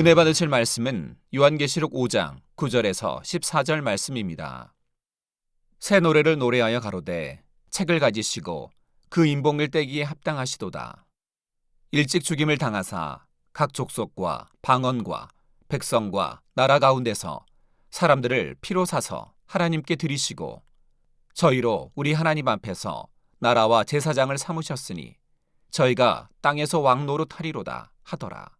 은혜 받으실 말씀은 요한계시록 5장 9절에서 14절 말씀입니다. 새 노래를 노래하여 가로되 책을 가지시고 그 인봉을 떼기에 합당하시도다. 일찍 죽임을 당하사 각 족속과 방언과 백성과 나라 가운데서 사람들을 피로 사서 하나님께 드리시고 저희로 우리 하나님 앞에서 나라와 제사장을 삼으셨으니 저희가 땅에서 왕노릇 하리로다 하더라.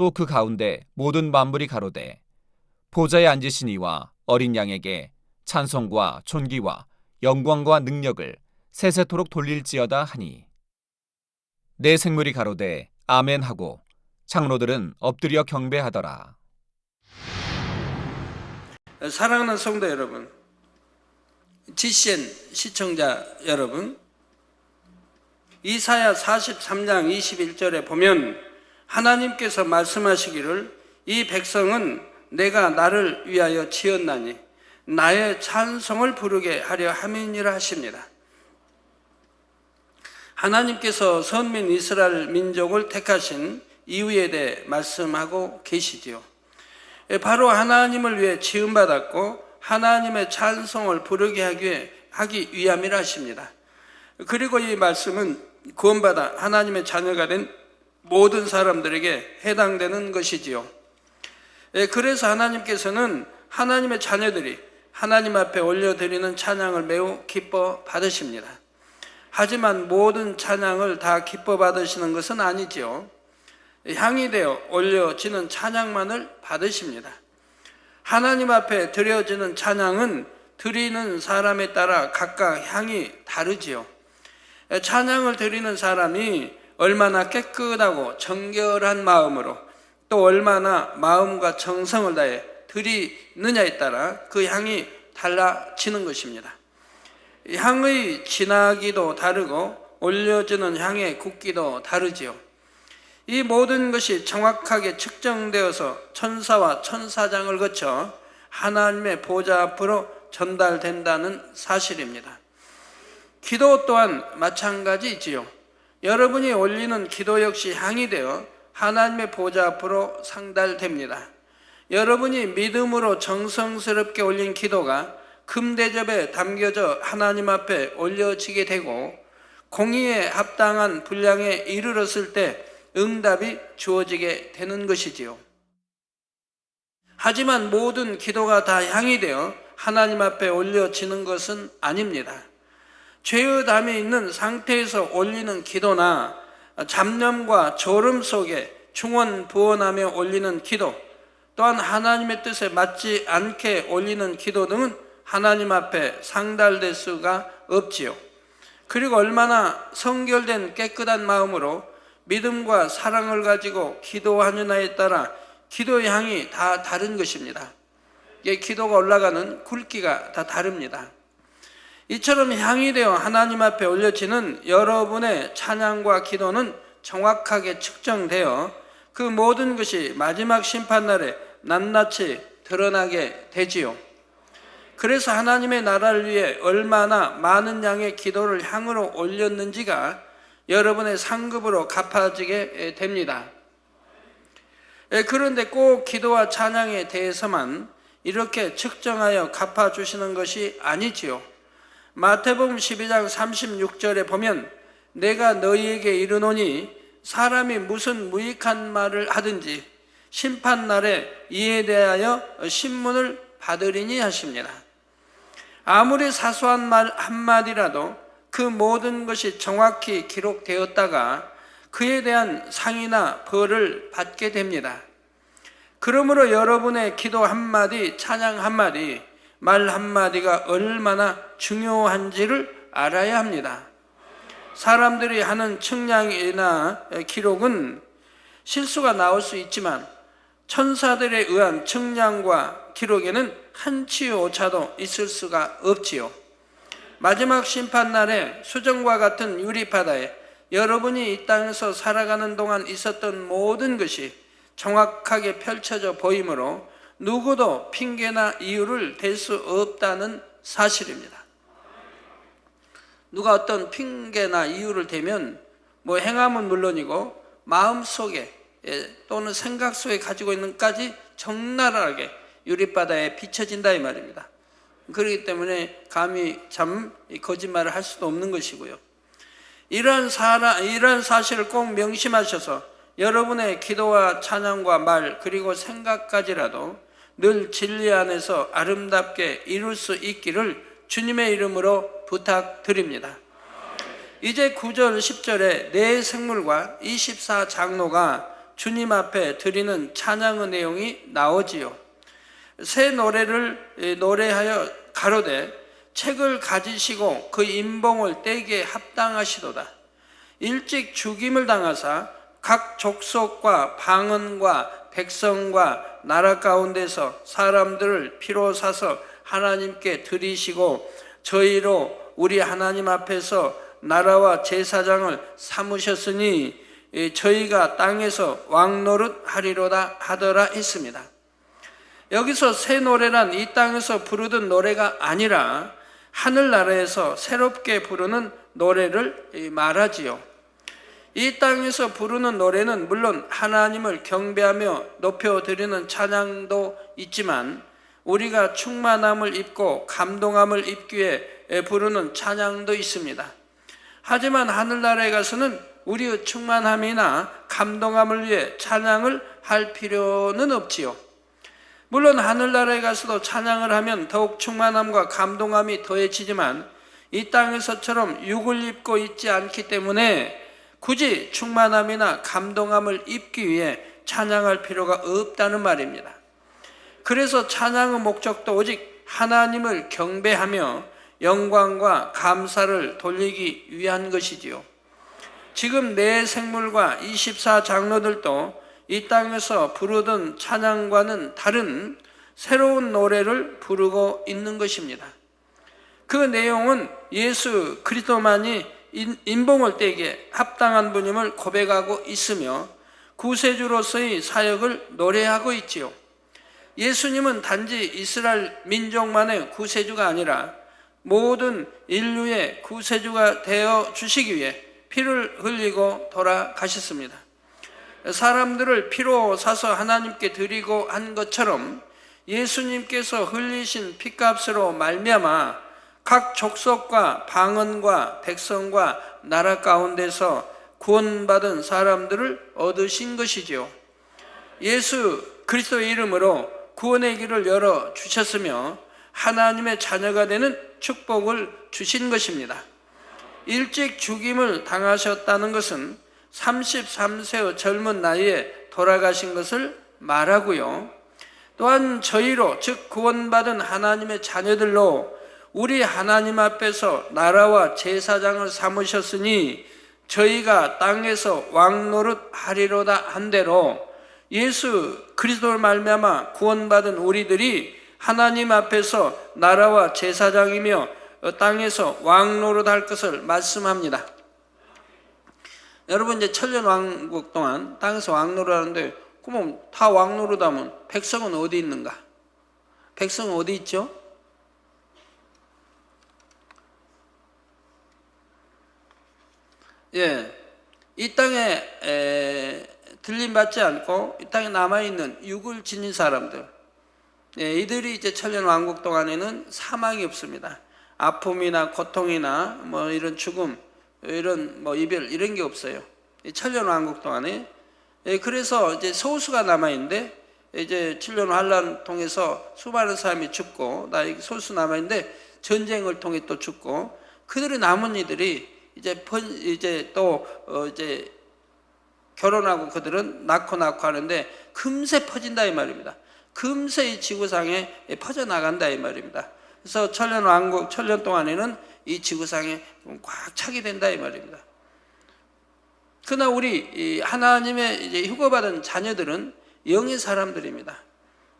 또 그 가운데 모든 만물이 가로되 보좌에 앉으신 이와 어린 양에게 찬송과 존귀와 영광과 능력을 세세토록 돌릴지어다 하니 내 생물이 가로되 아멘 하고 장로들은 엎드려 경배하더라. 사랑하는 성도 여러분, GCN 시청자 여러분, 이사야 43장 21절에 보면 하나님께서 말씀하시기를 이 백성은 내가 나를 위하여 지었나니 나의 찬송을 부르게 하려 함이니라 하십니다. 하나님께서 선민 이스라엘 민족을 택하신 이유에 대해 말씀하고 계시지요. 예, 바로 하나님을 위해 지음받았고 하나님의 찬송을 부르게 하기 위함이라 하십니다. 그리고 이 말씀은 구원받아 하나님의 자녀가 된 모든 사람들에게 해당되는 것이지요. 예, 그래서 하나님께서는 하나님의 자녀들이 하나님 앞에 올려드리는 찬양을 매우 기뻐 받으십니다. 하지만 모든 찬양을 다 기뻐 받으시는 것은 아니지요. 향이 되어 올려지는 찬양만을 받으십니다. 하나님 앞에 드려지는 찬양은 드리는 사람에 따라 각각 향이 다르지요. 찬양을 드리는 사람이 얼마나 깨끗하고 정결한 마음으로 또 얼마나 마음과 정성을 다해 드리느냐에 따라 그 향이 달라지는 것입니다. 향의 진하기도 다르고 올려지는 향의 굵기도 다르지요. 이 모든 것이 정확하게 측정되어서 천사와 천사장을 거쳐 하나님의 보좌 앞으로 전달된다는 사실입니다. 기도 또한 마찬가지지요. 여러분이 올리는 기도 역시 향이 되어 하나님의 보좌 앞으로 상달됩니다. 여러분이 믿음으로 정성스럽게 올린 기도가 금대접에 담겨져 하나님 앞에 올려지게 되고 공의에 합당한 분량에 이르렀을 때 응답이 주어지게 되는 것이지요. 하지만 모든 기도가 다 향이 되어 하나님 앞에 올려지는 것은 아닙니다. 죄의 담이 있는 상태에서 올리는 기도나 잡념과 졸음 속에 충원 부원하며 올리는 기도, 또한 하나님의 뜻에 맞지 않게 올리는 기도 등은 하나님 앞에 상달될 수가 없지요. 그리고 얼마나 성결된 깨끗한 마음으로 믿음과 사랑을 가지고 기도하느냐에 따라 기도의 향이 다 다른 것입니다. 기도가 올라가는 굵기가 다 다릅니다. 이처럼 향이 되어 하나님 앞에 올려지는 여러분의 찬양과 기도는 정확하게 측정되어 그 모든 것이 마지막 심판날에 낱낱이 드러나게 되지요. 그래서 하나님의 나라를 위해 얼마나 많은 양의 기도를 향으로 올렸는지가 여러분의 상급으로 갚아지게 됩니다. 예, 그런데 꼭 기도와 찬양에 대해서만 이렇게 측정하여 갚아주시는 것이 아니지요. 마태복음 12장 36절에 보면 내가 너희에게 이르노니 사람이 무슨 무익한 말을 하든지 심판 날에 이에 대하여 신문을 받으리니 하십니다. 아무리 사소한 말 한마디라도 그 모든 것이 정확히 기록되었다가 그에 대한 상이나 벌을 받게 됩니다. 그러므로 여러분의 기도 한마디, 찬양 한마디, 말 한마디가 얼마나 중요한지를 알아야 합니다. 사람들이 하는 측량이나 기록은 실수가 나올 수 있지만 천사들에 의한 측량과 기록에는 한치의 오차도 있을 수가 없지요. 마지막 심판날에 수정과 같은 유리바다에 여러분이 이 땅에서 살아가는 동안 있었던 모든 것이 정확하게 펼쳐져 보이므로 누구도 핑계나 이유를 댈 수 없다는 사실입니다. 누가 어떤 핑계나 이유를 대면 뭐 행함은 물론이고 마음 속에 예, 또는 생각 속에 가지고 있는까지 적나라하게 유리바다에 비춰진다 이 말입니다. 그렇기 때문에 감히 참 거짓말을 할 수도 없는 것이고요. 이러한 사라, 이러한 사실을 꼭 명심하셔서 여러분의 기도와 찬양과 말 그리고 생각까지라도 늘 진리 안에서 아름답게 이룰 수 있기를 주님의 이름으로 부탁드립니다. 이제 9절 10절에 내 생물과 24 장로가 주님 앞에 드리는 찬양의 내용이 나오지요. 새 노래를 노래하여 가로되 책을 가지시고 그 인봉을 떼기에 합당하시도다. 일찍 죽임을 당하사 각 족속과 방언과 백성과 나라 가운데서 사람들을 피로 사서 하나님께 드리시고 저희로 우리 하나님 앞에서 나라와 제사장을 삼으셨으니 저희가 땅에서 왕노릇 하리로다 하더라 했습니다. 여기서 새 노래란 이 땅에서 부르던 노래가 아니라 하늘나라에서 새롭게 부르는 노래를 말하지요. 이 땅에서 부르는 노래는 물론 하나님을 경배하며 높여드리는 찬양도 있지만 우리가 충만함을 입고 감동함을 입기 위해 부르는 찬양도 있습니다. 하지만 하늘나라에 가서는 우리의 충만함이나 감동함을 위해 찬양을 할 필요는 없지요. 물론 하늘나라에 가서도 찬양을 하면 더욱 충만함과 감동함이 더해지지만 이 땅에서처럼 육을 입고 있지 않기 때문에 굳이 충만함이나 감동함을 입기 위해 찬양할 필요가 없다는 말입니다. 그래서 찬양의 목적도 오직 하나님을 경배하며 영광과 감사를 돌리기 위한 것이지요. 지금 내 생물과 24 장로들도 이 땅에서 부르던 찬양과는 다른 새로운 노래를 부르고 있는 것입니다. 그 내용은 예수 그리스도만이 인봉을 떼기에 합당한 분임을 고백하고 있으며 구세주로서의 사역을 노래하고 있지요. 예수님은 단지 이스라엘 민족만의 구세주가 아니라 모든 인류의 구세주가 되어 주시기 위해 피를 흘리고 돌아가셨습니다. 사람들을 피로 사서 하나님께 드리고 한 것처럼 예수님께서 흘리신 피값으로 말미암아 각 족속과 방언과 백성과 나라 가운데서 구원받은 사람들을 얻으신 것이지요. 예수 그리스도의 이름으로 구원의 길을 열어 주셨으며 하나님의 자녀가 되는 축복을 주신 것입니다. 일찍 죽임을 당하셨다는 것은 33세의 젊은 나이에 돌아가신 것을 말하고요. 또한 저희로 즉 구원받은 하나님의 자녀들로 우리 하나님 앞에서 나라와 제사장을 삼으셨으니 저희가 땅에서 왕 노릇 하리로다 한 대로 예수 그리스도를 말미암아 구원받은 우리들이 하나님 앞에서 나라와 제사장이며 땅에서 왕 노릇 할 것을 말씀합니다. 여러분 이제 천년 왕국 동안 땅에서 왕 노릇 하는데 그러면 다 왕 노릇 하면 백성은 어디 있는가? 백성은 어디 있죠? 예, 이 땅에 에, 들림 받지 않고 이 땅에 남아 있는 육을 지닌 사람들, 예, 이들이 이제 천년 왕국 동안에는 사망이 없습니다. 아픔이나 고통이나 뭐 이런 죽음, 이런 뭐 이별 이런 게 없어요. 이 천년 왕국 동안에 예, 그래서 이제 소수가 남아 있는데 이제 7년 환란 통해서 수많은 사람이 죽고 나 소수 남아 있는데 전쟁을 통해 또 죽고 그들의 남은 이들이 이제 번, 이제 또 어, 이제 결혼하고 그들은 낳고 낳고 하는데 금세 퍼진다 이 말입니다. 금세 이 지구상에 퍼져 나간다 이 말입니다. 그래서 천년 왕국 천년 동안에는 이 지구상에 꽉 차게 된다 이 말입니다. 그러나 우리 하나님의 이제 휴거받은 자녀들은 영의 사람들입니다.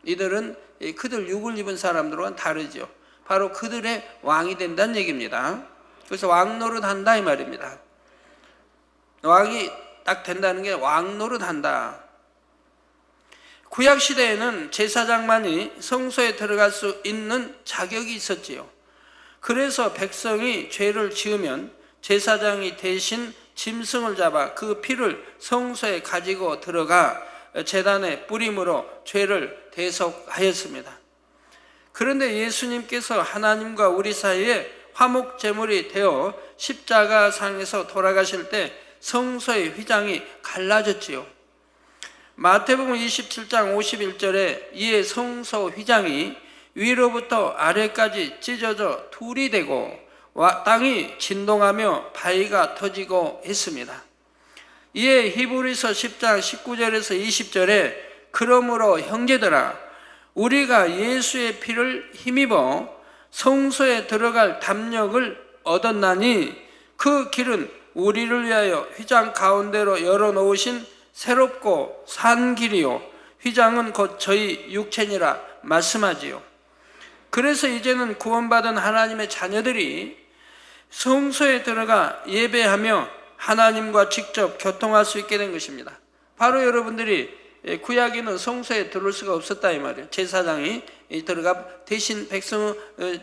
이들은 이 그들 육을 입은 사람들과는 다르죠. 바로 그들의 왕이 된다는 얘기입니다. 그래서 왕 노릇 한다 이 말입니다. 왕이 딱 된다는 게 왕 노릇 한다. 구약 시대에는 제사장만이 성소에 들어갈 수 있는 자격이 있었지요. 그래서 백성이 죄를 지으면 제사장이 대신 짐승을 잡아 그 피를 성소에 가지고 들어가 재단에 뿌림으로 죄를 대속하였습니다. 그런데 예수님께서 하나님과 우리 사이에 화목 제물이 되어 십자가 상에서 돌아가실 때 성소의 휘장이 갈라졌지요. 마태복음 27장 51절에 이에 성소 휘장이 위로부터 아래까지 찢어져 둘이 되고 땅이 진동하며 바위가 터지고 했습니다. 이에 히브리서 10장 19절에서 20절에 그러므로 형제들아 우리가 예수의 피를 힘입어 성소에 들어갈 담력을 얻었나니 그 길은 우리를 위하여 휘장 가운데로 열어놓으신 새롭고 산 길이요 휘장은 곧 저희 육체니라 말씀하지요. 그래서 이제는 구원받은 하나님의 자녀들이 성소에 들어가 예배하며 하나님과 직접 교통할 수 있게 된 것입니다. 바로 여러분들이 구약에는 성소에 들어올 수가 없었다 이 말이에요. 제사장이 들어가 대신 백성의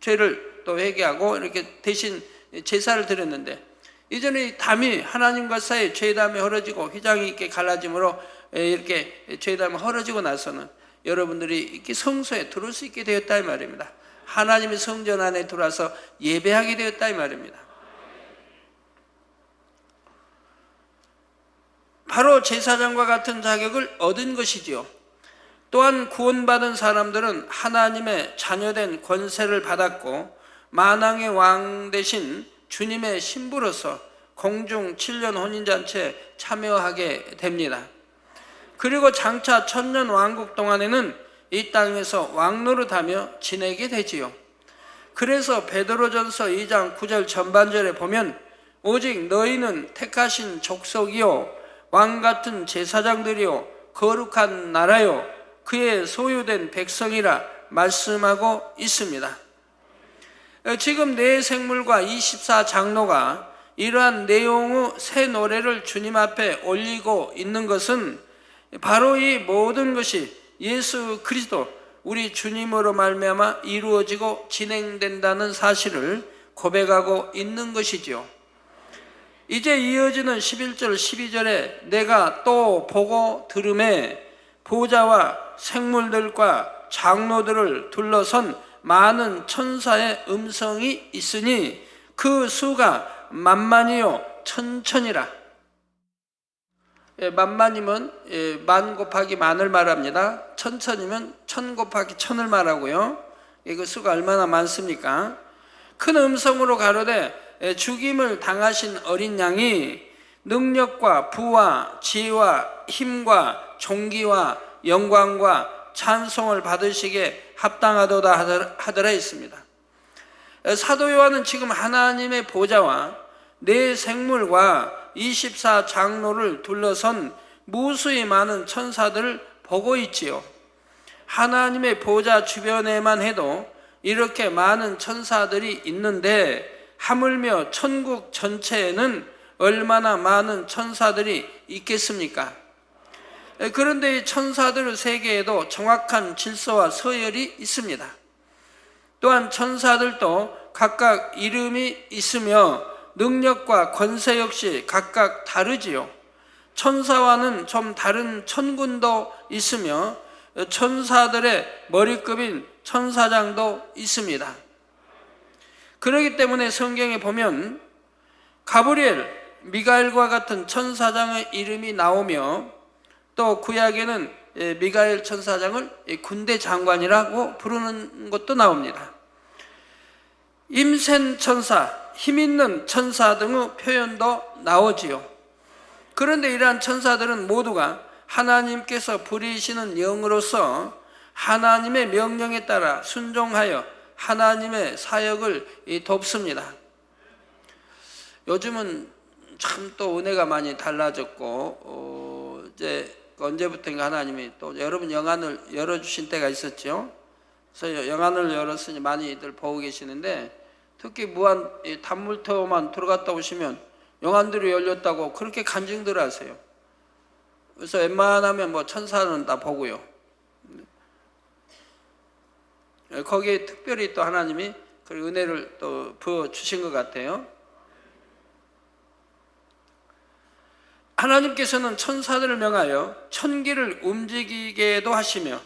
죄를 또 회개하고 이렇게 대신 제사를 드렸는데 이전에 이 담이 하나님과 사이 죄담이 헐어지고 휘장이 있게 갈라짐으로 이렇게 죄담이 헐어지고 나서는 여러분들이 이렇게 성소에 들어올 수 있게 되었다 이 말입니다. 하나님의 성전 안에 들어와서 예배하게 되었다 이 말입니다. 바로 제사장과 같은 자격을 얻은 것이지요. 또한 구원받은 사람들은 하나님의 자녀된 권세를 받았고 만왕의 왕 대신 주님의 신부로서 공중 7년 혼인잔치에 참여하게 됩니다. 그리고 장차 천년 왕국 동안에는 이 땅에서 왕노릇하며 지내게 되지요. 그래서 베드로전서 2장 9절 전반절에 보면 오직 너희는 택하신 족속이요 왕 같은 제사장들이요 거룩한 나라요 그의 소유된 백성이라 말씀하고 있습니다. 지금 네 생물과 24 장로가 이러한 내용의 새 노래를 주님 앞에 올리고 있는 것은 바로 이 모든 것이 예수 그리스도 우리 주님으로 말미암아 이루어지고 진행된다는 사실을 고백하고 있는 것이지요. 이제 이어지는 11절 12절에 내가 또 보고 들음에 보좌와 생물들과 장로들을 둘러선 많은 천사의 음성이 있으니 그 수가 만만이요 천천이라. 예, 만만이면 예, 만 곱하기 만을 말합니다. 천천이면 천 곱하기 천을 말하고요. 이그 수가 얼마나 많습니까? 큰 음성으로 가로되 예, 죽임을 당하신 어린 양이 능력과 부와 지혜와 힘과 종기와 영광과 찬송을 받으시게 합당하도다 하더라 했습니다. 사도 요한은 지금 하나님의 보좌와 네 생물과 24 장로를 둘러선 무수히 많은 천사들을 보고 있지요. 하나님의 보좌 주변에만 해도 이렇게 많은 천사들이 있는데 하물며 천국 전체에는 얼마나 많은 천사들이 있겠습니까? 그런데 이 천사들 세계에도 정확한 질서와 서열이 있습니다. 또한 천사들도 각각 이름이 있으며 능력과 권세 역시 각각 다르지요. 천사와는 좀 다른 천군도 있으며 천사들의 머리급인 천사장도 있습니다. 그렇기 때문에 성경에 보면 가브리엘, 미가엘과 같은 천사장의 이름이 나오며 또 구약에는 미가엘 천사장을 군대 장관이라고 부르는 것도 나옵니다. 임센 천사, 힘 있는 천사 등의 표현도 나오지요. 그런데 이러한 천사들은 모두가 하나님께서 부리시는 영으로서 하나님의 명령에 따라 순종하여 하나님의 사역을 돕습니다. 요즘은 참 또 은혜가 많이 달라졌고 어 이제 그 언제부턴가 하나님이 또 여러분 영안을 열어주신 때가 있었죠. 그래서 영안을 열었으니 많이들 보고 계시는데 특히 무한 이 단물터만 들어갔다 오시면 영안들이 열렸다고 그렇게 간증들 하세요. 그래서 웬만하면 뭐 천사는 다 보고요. 거기에 특별히 또 하나님이 그 은혜를 또 부어 주신 것 같아요. 하나님께서는 천사들을 명하여 천기를 움직이게도 하시며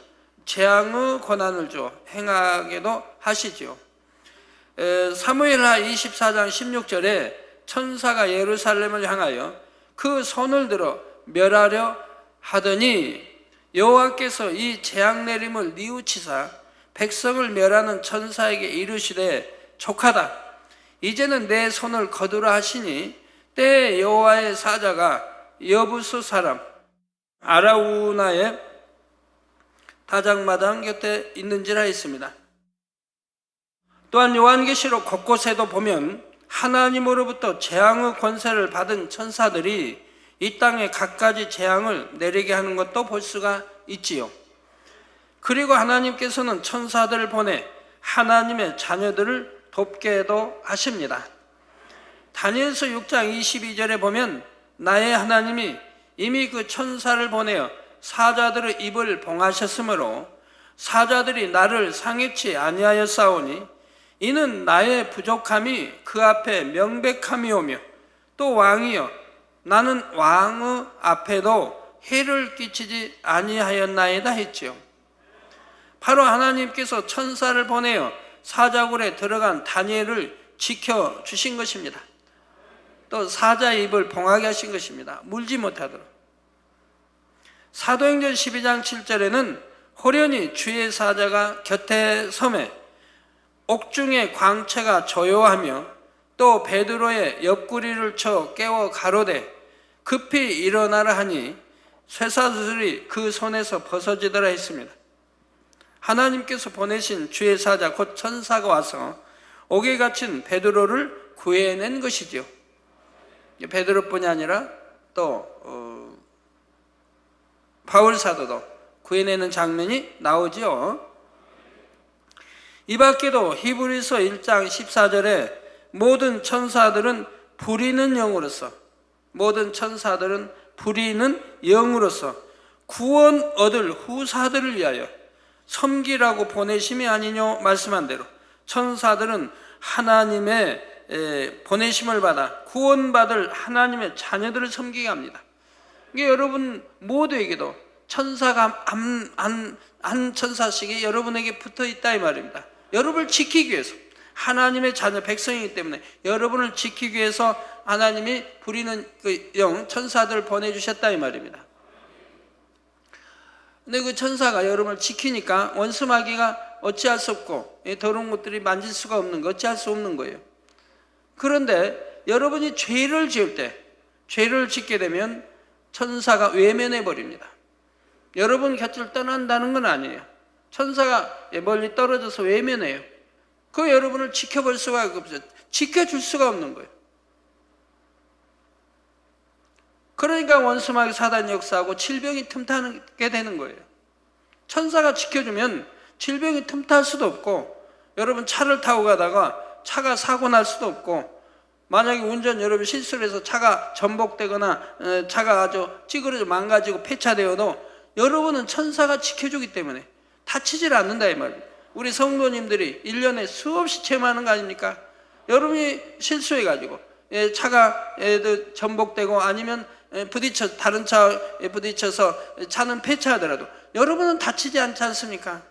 재앙의 권한을 줘 행하게도 하시지요. 에, 사무엘하 24장 16절에 천사가 예루살렘을 향하여 그 손을 들어 멸하려 하더니 여호와께서 이 재앙 내림을 뉘우치사 백성을 멸하는 천사에게 이르시되 족하다 이제는 내 손을 거두라 하시니 때에 여호와의 사자가 여부수 사람 아라우나의 다장마당 곁에 있는지라 했습니다. 또한 요한계시록 곳곳에도 보면 하나님으로부터 재앙의 권세를 받은 천사들이 이 땅에 갖가지 재앙을 내리게 하는 것도 볼 수가 있지요. 그리고 하나님께서는 천사들을 보내 하나님의 자녀들을 돕게도 하십니다. 다니엘서 6장 22절에 보면 나의 하나님이 이미 그 천사를 보내어 사자들의 입을 봉하셨으므로 사자들이 나를 상해치 아니하였사오니 이는 나의 부족함이 그 앞에 명백함이 오며 또 왕이여 나는 왕의 앞에도 해를 끼치지 아니하였나이다 했지요. 바로 하나님께서 천사를 보내어 사자굴에 들어간 다니엘을 지켜 주신 것입니다. 또 사자의 입을 봉하게 하신 것입니다. 물지 못하도록. 사도행전 12장 7절에는 호련히 주의 사자가 곁에 섬에 옥중에 광채가 조요하며 또 베드로의 옆구리를 쳐 깨워 가로되 급히 일어나라 하니 쇠사슬이 그 손에서 벗어지더라 했습니다. 하나님께서 보내신 주의 사자 곧 천사가 와서 옥에 갇힌 베드로를 구해낸 것이지요. 베드로뿐이 아니라 또 어, 바울 사도도 구해내는 장면이 나오지요. 이 밖에도 히브리서 1장 14절에 모든 천사들은 부리는 영으로서 모든 천사들은 부리는 영으로서 구원 얻을 후사들을 위하여 섬기라고 보내심이 아니뇨 말씀한 대로 천사들은 하나님의 에, 보내심을 받아 구원받을 하나님의 자녀들을 섬기게 합니다. 이게 여러분 모두에게도 천사가 한, 한, 한 천사씩이 여러분에게 붙어 있다 이 말입니다. 여러분을 지키기 위해서 하나님의 자녀 백성이기 때문에 여러분을 지키기 위해서 하나님이 부리는 그 영 천사들을 보내 주셨다 이 말입니다. 근데 그 천사가 여러분을 지키니까 원수마귀가 어찌할 수 없고 이 더러운 것들이 만질 수가 없는 거 어찌할 수 없는 거예요. 그런데 여러분이 죄를 지을 때 죄를 짓게 되면 천사가 외면해 버립니다. 여러분 곁을 떠난다는 건 아니에요. 천사가 멀리 떨어져서 외면해요. 그 여러분을 지켜볼 수가 없어요. 지켜줄 수가 없는 거예요. 그러니까 원수마귀 사단 역사하고 질병이 틈타게 되는 거예요. 천사가 지켜주면 질병이 틈탈 수도 없고 여러분 차를 타고 가다가 차가 사고 날 수도 없고 만약에 운전 여러분 실수를 해서 차가 전복되거나 어, 차가 아주 찌그러져 망가지고 폐차되어도 여러분은 천사가 지켜주기 때문에 다치질 않는다 이 말이에요. 우리 성도님들이 1년에 수없이 체험하는 거 아닙니까? 여러분이 실수해가지고 예, 차가 전복되고 아니면 예, 부딪혀 다른 차에 부딪혀서 차는 폐차하더라도 여러분은 다치지 않지 않습니까?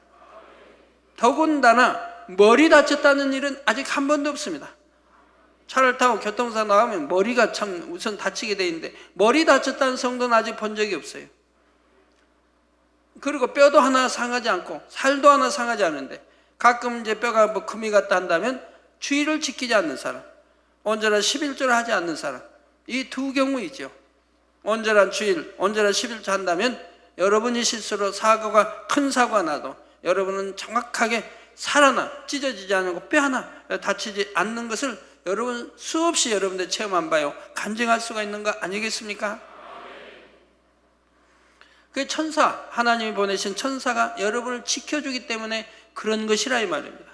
더군다나 머리 다쳤다는 일은 아직 한 번도 없습니다. 차를 타고 교통사 나가면 머리가 참 우선 다치게 돼 있는데 머리 다쳤다는 성도는 아직 본 적이 없어요. 그리고 뼈도 하나 상하지 않고 살도 하나 상하지 않은데 가끔 이제 뼈가 뭐 금이 갔다 한다면 주의를 지키지 않는 사람, 온전한 11조를 하지 않는 사람 이 두 경우이죠. 온전한 주일, 온전한 11조 한다면 여러분이 실수로 사고가 큰 사고가 나도 여러분은 정확하게 살아나 찢어지지 않고 뼈 하나 다치지 않는 것을 여러분 수없이 여러분들 체험한 바요 간증할 수가 있는 거 아니겠습니까? 그 천사 하나님이 보내신 천사가 여러분을 지켜주기 때문에 그런 것이라 이 말입니다.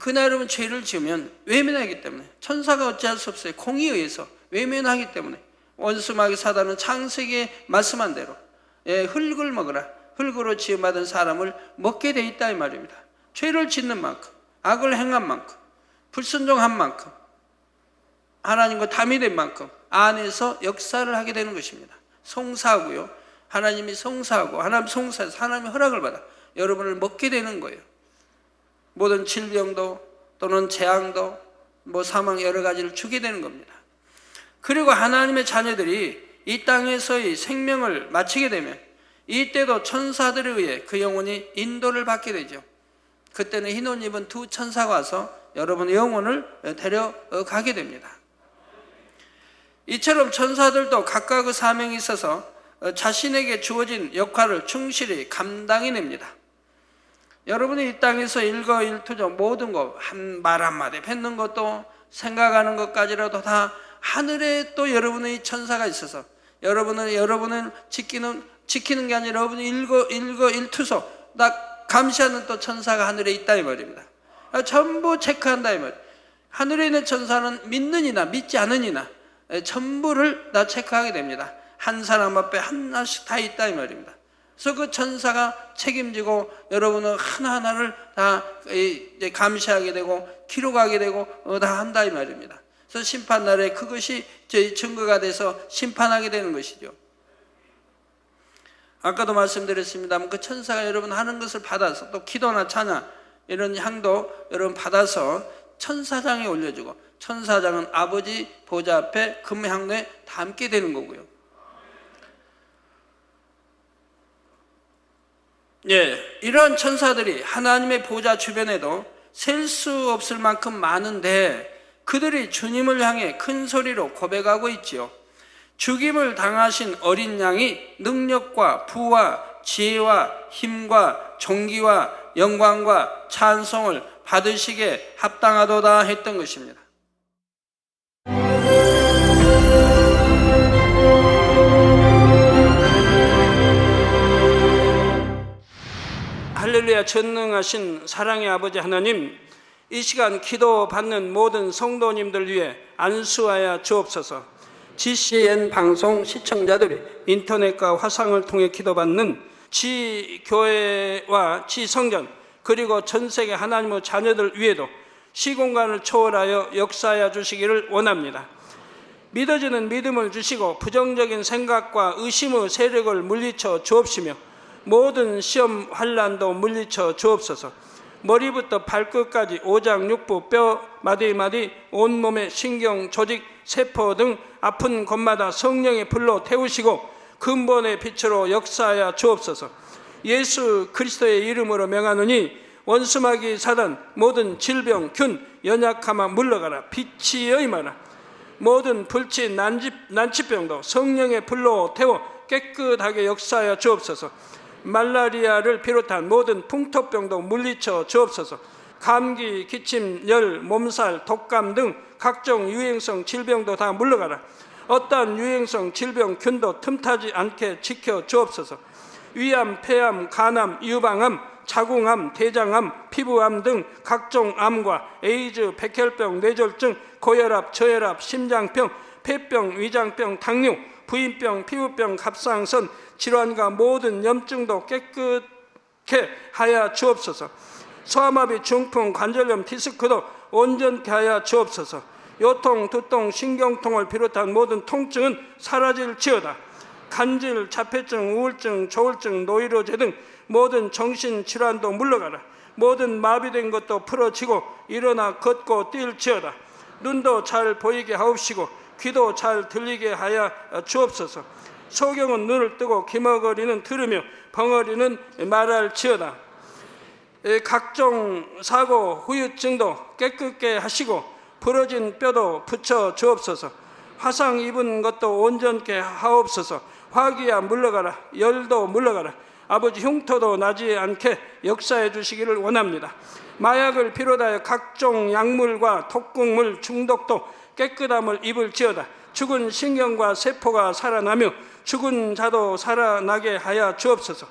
그날 여러분 죄를 지으면 외면하기 때문에 천사가 어찌할 수 없어요. 공의에 의해서 외면하기 때문에 원수마귀 사단은 창세기에 말씀한 대로 예, 흙을 먹으라 흙으로 지음받은 사람을 먹게 돼 있다 이 말입니다. 죄를 짓는 만큼 악을 행한 만큼 불순종한 만큼 하나님과 담이 된 만큼 안에서 역사를 하게 되는 것입니다. 송사하고요. 하나님이 송사하고 하나님 송사해서 하나님의 허락을 받아 여러분을 먹게 되는 거예요. 모든 질병도 또는 재앙도 뭐 사망 여러 가지를 주게 되는 겁니다. 그리고 하나님의 자녀들이 이 땅에서의 생명을 마치게 되면 이때도 천사들에 의해 그 영혼이 인도를 받게 되죠. 그때는 흰옷 입은 두 천사가 와서 여러분의 영혼을 데려가게 됩니다. 이처럼 천사들도 각각의 사명이 있어서 자신에게 주어진 역할을 충실히 감당해 냅니다. 여러분이 이 땅에서 일거 일투족 모든 것, 한 말 한마디 뱉는 것도 생각하는 것까지라도 다 하늘에 또 여러분의 천사가 있어서 여러분은 여러분을 지키는 지키는 게 아니라 여러분이 일거 일거 일투족 나 감시하는 또 천사가 하늘에 있다 이 말입니다. 아, 전부 체크한다 이 말. 하늘에 있는 천사는 믿는 이나 믿지 이나 에, 전부를 다 체크하게 됩니다. 한 사람 앞에 하나씩 다 있다 이 말입니다. 그래서 그 천사가 책임지고 여러분은 하나하나를 다 이제 감시하게 되고 기록하게 되고 어, 다 한다 이 말입니다. 그래서 심판 날에 그것이 저희 증거가 돼서 심판하게 되는 것이죠. 아까도 말씀드렸습니다만 그 천사가 여러분 하는 것을 받아서 또 기도나 찬양 이런 향도 여러분 받아서 천사장에 올려주고 천사장은 아버지 보좌 앞에 금향로에 담게 되는 거고요. 예, 이러한 천사들이 하나님의 보좌 주변에도 셀 수 없을 만큼 많은데 그들이 주님을 향해 큰 소리로 고백하고 있지요. 죽임을 당하신 어린 양이 능력과 부와 지혜와 힘과 존귀와 영광과 찬송을 받으시게 합당하도다 했던 것입니다. 할렐루야 전능하신 사랑의 아버지 하나님 이 시간 기도 받는 모든 성도님들 위해 안수하여 주옵소서 GCN 방송 시청자들이 인터넷과 화상을 통해 기도받는 지 교회와 지 성전 그리고 전 세계 하나님의 자녀들 위에도 시공간을 초월하여 역사하여 주시기를 원합니다. 믿어지는 믿음을 주시고 부정적인 생각과 의심의 세력을 물리쳐 주옵시며 모든 시험 환란도 물리쳐 주옵소서. 머리부터 발끝까지 오장육부 뼈 마디마디 온몸의 신경 조직 세포 등 아픈 곳마다 성령의 불로 태우시고 근본의 빛으로 역사하여 주옵소서. 예수 그리스도의 이름으로 명하노니 원수마귀 사단 모든 질병 균 연약함아 물러가라 빛이 여임하라 모든 불치 난치, 난치병도 성령의 불로 태워 깨끗하게 역사하여 주옵소서. 말라리아를 비롯한 모든 풍토병도 물리쳐 주옵소서. 감기, 기침, 열, 몸살, 독감 등 각종 유행성 질병도 다 물러가라. 어떠한 유행성 질병 균도 틈타지 않게 지켜 주옵소서. 위암, 폐암, 간암, 유방암, 자궁암, 대장암, 피부암 등 각종 암과 에이즈, 백혈병, 뇌졸중, 고혈압, 저혈압, 심장병, 폐병, 위장병, 당뇨, 부인병, 피부병, 갑상선, 질환과 모든 염증도 깨끗게 하여 주옵소서. 소아마비, 중풍, 관절염, 디스크도 온전케 하여 주옵소서. 요통, 두통, 신경통을 비롯한 모든 통증은 사라질지어다. 간질, 자폐증, 우울증, 조울증, 노이로제 등 모든 정신 질환도 물러가라. 모든 마비된 것도 풀어지고 일어나 걷고 뛸지어다. 눈도 잘 보이게 하옵시고 귀도 잘 들리게 하여 주옵소서. 소경은 눈을 뜨고 기머거리는 들으며 벙어리는 말할지어다. 에, 각종 사고 후유증도 깨끗게 하시고 부러진 뼈도 붙여 주옵소서. 화상 입은 것도 온전케 하옵소서. 화기야 물러가라. 열도 물러가라. 아버지 흉터도 나지 않게 역사해 주시기를 원합니다. 마약을 비롯하여 각종 약물과 독극물 중독도 깨끗함을 입을 지어다. 죽은 신경과 세포가 살아나며 죽은 자도 살아나게 하여 주옵소서.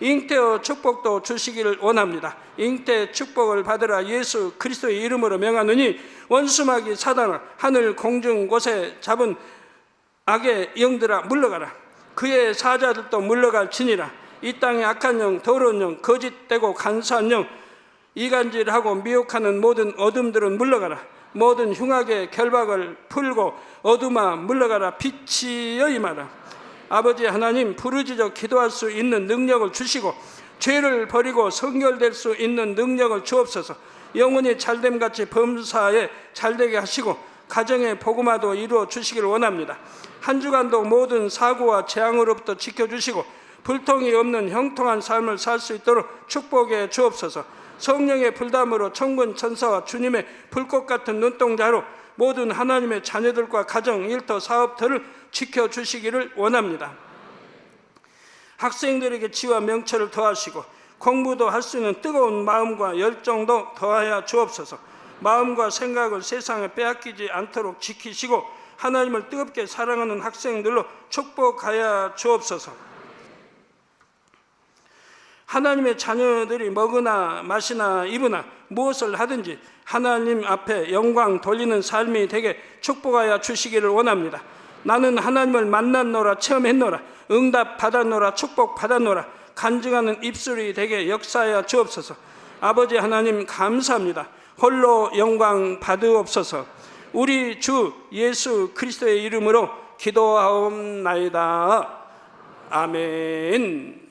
잉태의 축복도 주시기를 원합니다. 잉태 축복을 받으라 예수 그리스도의 이름으로 명하노니 원수마귀 사단아 하늘 공중 곳에 잡은 악의 영들아 물러가라. 그의 사자들도 물러갈 지니라. 이 땅의 악한 영, 더러운 영, 거짓되고 간사한 영, 이간질하고 미혹하는 모든 어둠들은 물러가라. 모든 흉악의 결박을 풀고 어둠아 물러가라. 빛이여 임하라. 아버지 하나님 부르짖어 기도할 수 있는 능력을 주시고 죄를 버리고 성결될 수 있는 능력을 주옵소서. 영혼이 잘됨 같이 범사에 잘되게 하시고 가정의 복음화도 이루어 주시길 원합니다. 한 주간도 모든 사고와 재앙으로부터 지켜주시고 불통이 없는 형통한 삶을 살 수 있도록 축복해 주옵소서. 성령의 불담으로 천군 천사와 주님의 불꽃 같은 눈동자로 모든 하나님의 자녀들과 가정, 일터, 사업들을 지켜 주시기를 원합니다. 학생들에게 지와 명철을 더하시고 공부도 할 수 있는 뜨거운 마음과 열정도 더하여 주옵소서. 마음과 생각을 세상에 빼앗기지 않도록 지키시고 하나님을 뜨겁게 사랑하는 학생들로 축복하여 주옵소서. 하나님의 자녀들이 먹으나 마시나 입으나 무엇을 하든지 하나님 앞에 영광 돌리는 삶이 되게 축복하여 주시기를 원합니다. 나는 하나님을 만났노라 체험했노라 응답 받았노라 축복 받았노라 간증하는 입술이 되게 역사하여 주옵소서. 아버지 하나님 감사합니다. 홀로 영광 받으옵소서. 우리 주 예수 그리스도의 이름으로 기도하옵나이다. 아멘.